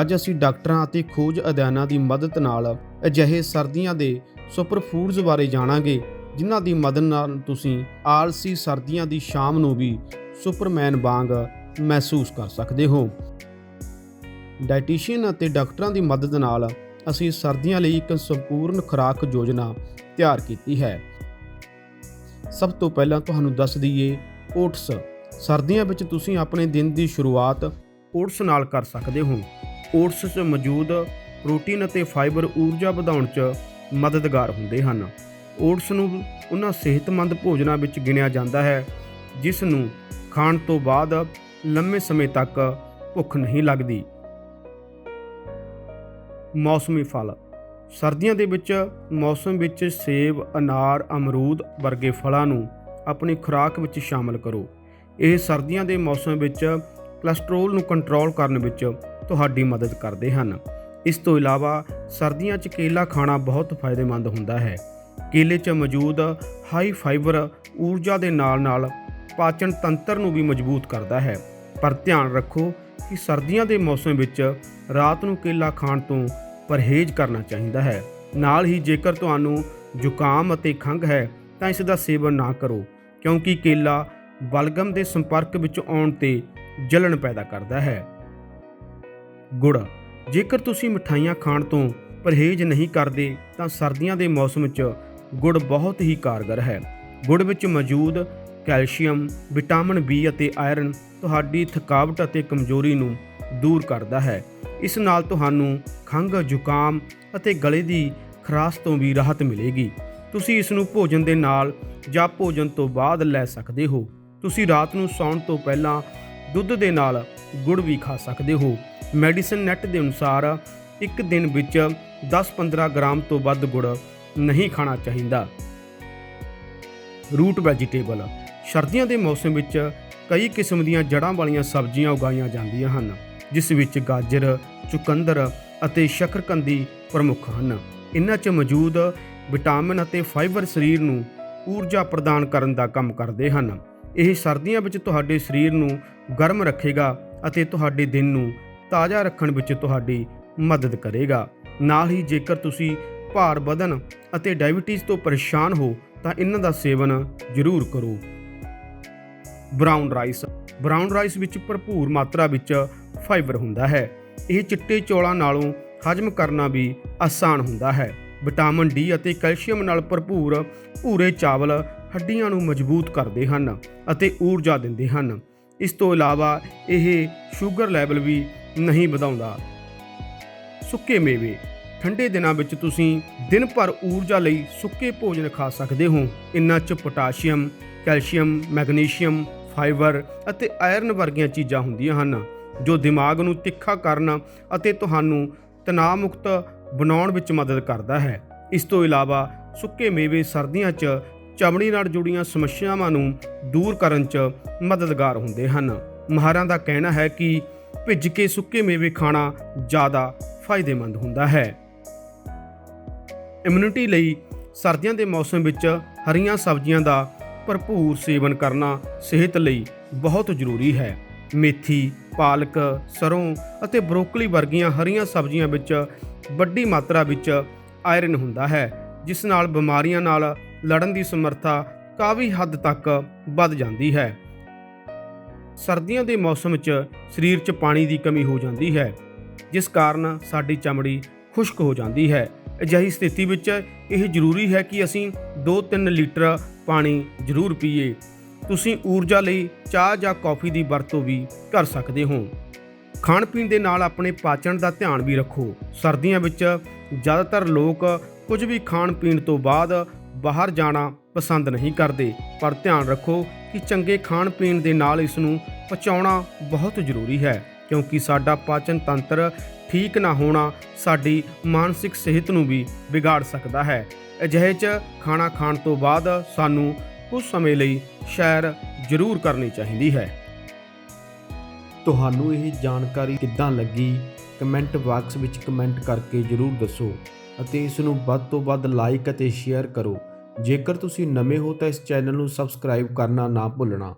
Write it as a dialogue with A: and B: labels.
A: ਅੱਜ ਅਸੀਂ ਡਾਕਟਰਾਂ ਅਤੇ ਖੋਜ ਅਧਿਐਨਾਂ ਦੀ ਮਦਦ ਨਾਲ ਅਜਿਹੇ ਸਰਦੀਆਂ ਦੇ ਸੁਪਰ ਫੂਡਜ਼ ਬਾਰੇ ਜਾਣਾਂਗੇ, ਜਿਨ੍ਹਾਂ ਦੀ ਮਦਦ ਨਾਲ ਤੁਸੀਂ ਆਲਸੀ ਸਰਦੀਆਂ ਦੀ ਸ਼ਾਮ ਨੂੰ ਵੀ ਸੁਪਰਮੈਨ ਵਾਂਗ ਮਹਿਸੂਸ ਕਰ ਸਕਦੇ ਹੋ। ਡਾਈਟੀਸ਼ੀਅਨ ਅਤੇ ਡਾਕਟਰਾਂ ਦੀ ਮਦਦ ਨਾਲ ਅਸੀਂ ਸਰਦੀਆਂ ਲਈ ਇੱਕ ਸੰਪੂਰਨ ਖੁਰਾਕ ਯੋਜਨਾ ਤਿਆਰ ਕੀਤੀ ਹੈ। ਸਭ ਤੋਂ ਪਹਿਲਾਂ ਤੁਹਾਨੂੰ ਦੱਸ ਦਈਏ ਓਟਸ। ਸਰਦੀਆਂ ਵਿੱਚ ਤੁਸੀਂ ਆਪਣੇ ਦਿਨ ਦੀ ਸ਼ੁਰੂਆਤ ਓਟਸ ਨਾਲ ਕਰ ਸਕਦੇ ਹੋ। ਓਟਸ 'ਚ ਮੌਜੂਦ ਪ੍ਰੋਟੀਨ ਅਤੇ ਫਾਈਬਰ ਊਰਜਾ ਵਧਾਉਣ 'ਚ ਮਦਦਗਾਰ ਹੁੰਦੇ ਹਨ। ਓਟਸ ਨੂੰ ਉਹਨਾਂ ਸਿਹਤਮੰਦ ਭੋਜਨਾਂ ਵਿੱਚ ਗਿਣਿਆ ਜਾਂਦਾ ਹੈ, ਜਿਸ ਨੂੰ ਖਾਣ ਤੋਂ ਬਾਅਦ ਲੰਮੇ ਸਮੇਂ ਤੱਕ ਭੁੱਖ ਨਹੀਂ ਲੱਗਦੀ। ਮੌਸਮੀ ਫਲ। ਸਰਦੀਆਂ ਦੇ ਵਿੱਚ ਮੌਸਮ ਵਿੱਚ ਸੇਬ, ਅਨਾਰ, ਅਮਰੂਦ ਵਰਗੇ ਫਲਾਂ ਨੂੰ ਆਪਣੀ ਖੁਰਾਕ ਵਿੱਚ ਸ਼ਾਮਲ ਕਰੋ। ਇਹ ਸਰਦੀਆਂ ਦੇ ਮੌਸਮ ਵਿੱਚ ਕੋਲੇਸਟ੍ਰੋਲ ਨੂੰ ਕੰਟਰੋਲ ਕਰਨ ਵਿੱਚ ਤੁਹਾਡੀ ਮਦਦ ਕਰਦੇ ਹਨ। ਇਸ ਤੋਂ ਇਲਾਵਾ ਸਰਦੀਆਂ 'ਚ ਕੇਲਾ ਖਾਣਾ ਬਹੁਤ ਫਾਇਦੇਮੰਦ ਹੁੰਦਾ ਹੈ। ਕੇਲੇ 'ਚ ਮੌਜੂਦ ਹਾਈ ਫਾਈਬਰ ਊਰਜਾ ਦੇ ਨਾਲ-ਨਾਲ ਪਾਚਨ ਤੰਤਰ ਨੂੰ ਵੀ ਮਜ਼ਬੂਤ ਕਰਦਾ ਹੈ। ਪਰ ਧਿਆਨ ਰੱਖੋ ਕਿ ਸਰਦੀਆਂ ਦੇ ਮੌਸਮ ਵਿੱਚ ਰਾਤ ਨੂੰ ਕੇਲਾ ਖਾਣ ਤੋਂ ਪਰਹੇਜ਼ ਕਰਨਾ ਚਾਹੀਦਾ ਹੈ। ਨਾਲ ਹੀ ਜੇਕਰ ਤੁਹਾਨੂੰ ਜ਼ੁਕਾਮ ਅਤੇ ਖੰਘ ਹੈ, ਤਾਂ ਇਸ ਦਾ ਸੇਵਨ ਨਾ ਕਰੋ, ਕਿਉਂਕਿ ਕੇਲਾ ਬਲਗਮ ਦੇ ਸੰਪਰਕ ਵਿੱਚ ਆਉਣ ਤੇ ਜਲਣ ਪੈਦਾ ਕਰਦਾ ਹੈ। ਗੁੜ। ਜੇਕਰ ਤੁਸੀਂ ਮਠਾਈਆਂ ਖਾਣ ਤੋਂ ਪਰਹੇਜ਼ ਨਹੀਂ ਕਰਦੇ, ਤਾਂ ਸਰਦੀਆਂ ਦੇ ਮੌਸਮ 'ਚ ਗੁੜ ਬਹੁਤ ਹੀ ਕਾਰਗਰ ਹੈ। ਗੁੜ ਵਿੱਚ ਮੌਜੂਦ ਕੈਲਸ਼ੀਅਮ, ਵਿਟਾਮਿਨ ਬੀ ਅਤੇ ਆਇਰਨ ਤੁਹਾਡੀ ਥਕਾਵਟ ਅਤੇ ਕਮਜ਼ੋਰੀ ਨੂੰ ਦੂਰ ਕਰਦਾ ਹੈ। ਇਸ ਨਾਲ ਤੁਹਾਨੂੰ ਖੰਘ, ਜ਼ੁਕਾਮ ਅਤੇ ਗਲੇ ਦੀ ਖਰਾਸ਼ ਤੋਂ ਵੀ ਰਾਹਤ ਮਿਲੇਗੀ। ਤੁਸੀਂ ਇਸ ਨੂੰ ਭੋਜਨ ਦੇ ਨਾਲ ਜਾਂ ਭੋਜਨ ਤੋਂ ਬਾਅਦ ਲੈ ਸਕਦੇ ਹੋ। ਤੁਸੀਂ ਰਾਤ ਨੂੰ ਸੌਣ ਤੋਂ ਪਹਿਲਾਂ ਦੁੱਧ ਦੇ ਨਾਲ ਗੁੜ ਵੀ ਖਾ ਸਕਦੇ ਹੋ। ਮੈਡੀਸਨ ਨੈਟ ਦੇ ਅਨੁਸਾਰ ਇੱਕ ਦਿਨ ਵਿੱਚ 10-15 ਗ੍ਰਾਮ ਤੋਂ ਵੱਧ ਗੁੜ ਨਹੀਂ ਖਾਣਾ ਚਾਹੀਦਾ। Root vegetable. ਸਰਦੀਆਂ ਦੇ ਮੌਸਮ ਵਿੱਚ ਕਈ ਕਿਸਮ ਦੀਆਂ ਜੜ੍ਹਾਂ ਵਾਲੀਆਂ ਸਬਜ਼ੀਆਂ ਉਗਾਈਆਂ ਜਾਂਦੀਆਂ ਹਨ, ਜਿਸ ਵਿੱਚ ਗਾਜਰ, ਚੁਕੰਦਰ ਅਤੇ ਸ਼ੱਕਰਕੰਦੀ ਪ੍ਰਮੁੱਖ ਹਨ। ਇਹਨਾਂ 'ਚ ਮੌਜੂਦ ਵਿਟਾਮਿਨ ਅਤੇ ਫਾਈਬਰ ਸਰੀਰ ਨੂੰ ਊਰਜਾ ਪ੍ਰਦਾਨ ਕਰਨ ਦਾ ਕੰਮ ਕਰਦੇ ਹਨ। ਇਹ ਸਰਦੀਆਂ ਵਿੱਚ ਤੁਹਾਡੇ ਸਰੀਰ ਨੂੰ ਗਰਮ ਰੱਖੇਗਾ ਅਤੇ ਤੁਹਾਡੇ ਦਿਨ ਨੂੰ ਤਾਜ਼ਾ ਰੱਖਣ ਵਿੱਚ ਤੁਹਾਡੀ ਮਦਦ ਕਰੇਗਾ। ਨਾਲ ਹੀ ਜੇਕਰ ਤੁਸੀਂ ਭਾਰ ਵਧਣ ਅਤੇ ਡਾਇਬੀਟੀਜ਼ ਤੋਂ ਪਰੇਸ਼ਾਨ ਹੋ, ਤਾਂ ਇਹਨਾਂ ਦਾ ਸੇਵਨ ਜ਼ਰੂਰ ਕਰੋ। Brown rice. ਬ੍ਰਾਊਨ ਰਾਈਸ ਵਿੱਚ ਭਰਪੂਰ ਮਾਤਰਾ ਵਿੱਚ ਫਾਈਬਰ ਹੁੰਦਾ ਹੈ। ਇਹ ਚਿੱਟੇ ਚੌਲਾਂ ਨਾਲੋਂ ਹਜਮ ਕਰਨਾ ਵੀ ਆਸਾਨ ਹੁੰਦਾ ਹੈ। ਵਿਟਾਮਿਨ ਡੀ ਅਤੇ ਕੈਲਸ਼ੀਅਮ ਨਾਲ ਭਰਪੂਰ ਭੂਰੇ ਚਾਵਲ ਹੱਡੀਆਂ ਨੂੰ ਮਜ਼ਬੂਤ ਕਰਦੇ ਹਨ ਅਤੇ ਊਰਜਾ ਦਿੰਦੇ ਹਨ। ਇਸ ਤੋਂ ਇਲਾਵਾ ਇਹ ਸ਼ੂਗਰ ਲੈਵਲ ਵੀ ਨਹੀਂ ਵਧਾਉਂਦਾ। ਸੁੱਕੇ ਮੇਵੇ, ਠੰਡੇ ਦਿਨਾਂ ਵਿੱਚ ਤੁਸੀਂ ਦਿਨ ਭਰ ਊਰਜਾ ਲਈ ਸੁੱਕੇ ਭੋਜਨ ਖਾ ਸਕਦੇ ਹੋ। ਇਨ੍ਹਾਂ 'ਚ ਪੋਟਾਸ਼ੀਅਮ, ਕੈਲਸ਼ੀਅਮ, ਮੈਗਨੀਸ਼ੀਅਮ, ਫਾਈਬਰ ਅਤੇ ਆਇਰਨ ਵਰਗੀਆਂ ਚੀਜ਼ਾਂ ਹੁੰਦੀਆਂ ਹਨ, ਜੋ ਦਿਮਾਗ ਨੂੰ ਤਿੱਖਾ ਕਰਨ ਅਤੇ ਤੁਹਾਨੂੰ ਤਣਾਅ ਮੁਕਤ ਬਣਾਉਣ ਵਿੱਚ ਮਦਦ ਕਰਦਾ ਹੈ। ਇਸ ਤੋਂ ਇਲਾਵਾ ਸੁੱਕੇ ਮੇਵੇ ਸਰਦੀਆਂ 'ਚ ਚਮੜੀ ਨਾਲ ਜੁੜੀਆਂ ਸਮੱਸਿਆਵਾਂ ਨੂੰ ਦੂਰ ਕਰਨ 'ਚ ਮਦਦਗਾਰ ਹੁੰਦੇ ਹਨ। ਮਾਹਰਾਂ ਦਾ ਕਹਿਣਾ ਹੈ ਕਿ ਭਿੱਜ ਕੇ ਸੁੱਕੇ ਮੇਵੇ ਖਾਣਾ ਜ਼ਿਆਦਾ ਫਾਇਦੇਮੰਦ ਹੁੰਦਾ ਹੈ। ਇਮਿਊਨਿਟੀ ਲਈ ਸਰਦੀਆਂ ਦੇ ਮੌਸਮ ਵਿੱਚ ਹਰੀਆਂ ਸਬਜ਼ੀਆਂ ਦਾ ਭਰਪੂਰ ਸੇਵਨ ਕਰਨਾ ਸਿਹਤ ਲਈ ਬਹੁਤ ਜ਼ਰੂਰੀ ਹੈ। ਮੇਥੀ, ਪਾਲਕ ਸਰੋਂ ਅਤੇ ਬਰੋਕਲੀ ਵਰਗੀਆਂ ਹਰੀਆਂ ਸਬਜ਼ੀਆਂ ਵਿੱਚ ਵੱਡੀ ਮਾਤਰਾ ਵਿੱਚ ਆਇਰਨ ਹੁੰਦਾ ਹੈ, ਜਿਸ ਨਾਲ ਬਿਮਾਰੀਆਂ ਨਾਲ ਲੜਨ ਦੀ ਸਮਰੱਥਾ ਕਾਫੀ ਹੱਦ ਤੱਕ ਵੱਧ ਜਾਂਦੀ ਹੈ। ਸਰਦੀਆਂ ਦੇ ਮੌਸਮ 'ਚ ਸਰੀਰ 'ਚ ਪਾਣੀ ਦੀ ਕਮੀ ਹੋ ਜਾਂਦੀ ਹੈ, ਜਿਸ ਕਾਰਨ ਸਾਡੀ ਚਮੜੀ ਖੁਸ਼ਕ ਹੋ ਜਾਂਦੀ ਹੈ। ਅਜਿਹੀ ਸਥਿਤੀ ਵਿੱਚ ਇਹ ਜ਼ਰੂਰੀ ਹੈ ਕਿ ਅਸੀਂ 2-3 ਲੀਟਰ ਪਾਣੀ ਜ਼ਰੂਰ ਪੀਏ। ਤੁਸੀਂ ਊਰਜਾ ਲਈ ਚਾਹ ਜਾਂ ਕੌਫੀ ਦੀ ਵਰਤੋਂ ਵੀ ਕਰ ਸਕਦੇ ਹੋ। ਖਾਣ ਪੀਣ ਦੇ ਨਾਲ ਆਪਣੇ ਪਾਚਨ ਦਾ ਧਿਆਨ ਵੀ ਰੱਖੋ। ਸਰਦੀਆਂ ਵਿੱਚ ਜ਼ਿਆਦਾਤਰ ਲੋਕ ਕੁਝ ਵੀ ਖਾਣ ਪੀਣ ਤੋਂ ਬਾਅਦ ਬਾਹਰ ਜਾਣਾ ਪਸੰਦ ਨਹੀਂ ਕਰਦੇ, ਪਰ ਧਿਆਨ ਰੱਖੋ ਕਿ ਚੰਗੇ ਖਾਣ ਪੀਣ ਦੇ ਨਾਲ ਇਸ ਨੂੰ ਪਚਾਉਣਾ ਬਹੁਤ ਜ਼ਰੂਰੀ ਹੈ, ਕਿਉਂਕਿ ਸਾਡਾ ਪਾਚਨ ਤੰਤਰ ਠੀਕ ਨਾ ਹੋਣਾ ਸਾਡੀ ਮਾਨਸਿਕ ਸਿਹਤ ਨੂੰ ਵੀ ਵਿਗਾੜ ਸਕਦਾ ਹੈ। ਅਜਿਹੇ 'ਚ ਖਾਣਾ ਖਾਣ ਤੋਂ ਬਾਅਦ ਸਾਨੂੰ ਕੁਝ ਸਮੇਂ ਲਈ ਸੈਰ ਜ਼ਰੂਰ ਕਰਨੀ ਚਾਹੀਦੀ ਹੈ। ਤੁਹਾਨੂੰ ਇਹ ਜਾਣਕਾਰੀ ਕਿੱਦਾਂ ਲੱਗੀ? ਕਮੈਂਟ ਬਾਕਸ ਵਿੱਚ ਕਮੈਂਟ ਕਰਕੇ ਜਰੂਰ ਦੱਸੋ ਅਤੇ ਇਸ ਨੂੰ ਵੱਧ ਤੋਂ ਵੱਧ ਲਾਈਕ ਅਤੇ ਸ਼ੇਅਰ ਕਰੋ। ਜੇਕਰ ਤੁਸੀਂ ਨਵੇਂ ਹੋ ਤਾਂ ਇਸ ਚੈਨਲ ਨੂੰ ਸਬਸਕ੍ਰਾਈਬ ਕਰਨਾ ਨਾ ਭੁੱਲਣਾ।